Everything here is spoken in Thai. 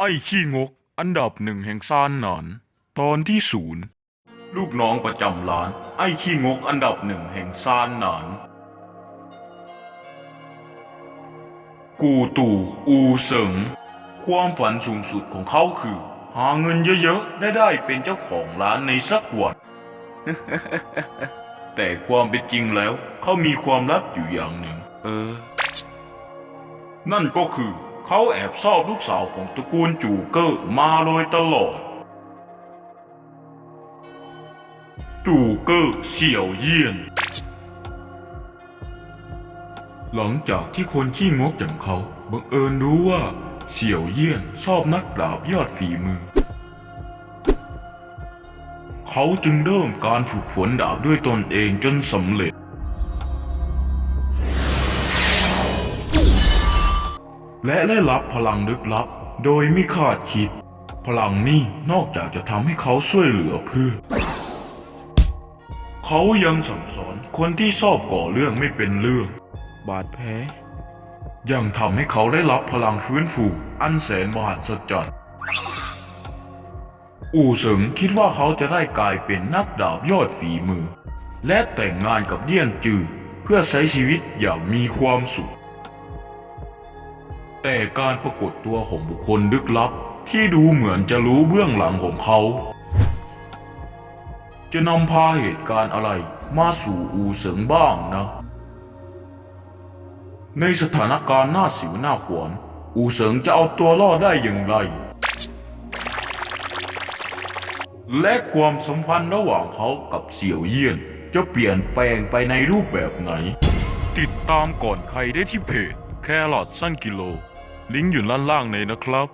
ไอ้ขี้งก อันดับหนึ่งแห่งซานหนาน ตอนที่ศูนย์ลูกน้องประจำร้าน ไอ้ขี้งกอันดับหนึ่งแห่งซานหนาน กูตู่อูเสิงความฝันสูงสุดของเขาคือ หาเงินเยอะๆ ได้ได้เป็นเจ้าของร้านในสักวัน แต่ความเป็นจริงแล้ว เขามีความลับอยู่อย่างหนึ่ง เออ นั่นก็คือ เขาแอบชอบลูกสาวของตระกูลจูเกอร์มาโดยตลอด จูเกอร์เสี่ยวเยี่ยน หลังจากที่คนขี้งกอย่างเขาบังเอิญรู้ว่าเสี่ยวเยี่ยนชอบนักดาบยอดฝีมือ เขาจึงเริ่มการฝึกฝนดาบด้วยตนเองจนสำเร็จ และได้รับพลังลึกลับ โดยไม่คาดคิด พลังนี้นอกจากจะทำให้เขาช่วยเหลือเพื่อนเขายังสั่งสอนคนที่ชอบก่อเรื่องไม่เป็นเรื่อง บาดแผลยังทำให้เขาได้รับพลังฟื้นฟูอันแสนมหัศจรรย์อู่เสิงคิดว่าเขาจะได้กลายเป็นนักดาบยอดฝีมือ และแต่งงานกับเลี่ยนจือเพื่อใช้ชีวิตอย่างมีความสุข แต่การปรากฏตัวของบุคคลลึกลับ ที่ดูเหมือนจะรู้เบื้องหลังของเขา จะนำพาเหตุการณ์อะไรมาสู่อูเสิงบ้างนะ ในสถานการณ์หน้าสิวหน้าขวานอูเสิงจะเอาตัวรอดได้อย่างไร และความสัมพันธ์ระหว่างเขากับเสี่ยวเยี่ยนจะเปลี่ยนแปลงไปในรูปแบบไหน ติดตามก่อนใครได้ที่เพจแครอทสั้นกิโล ลิงก์อยู่ด้านล่างเลยนะครับ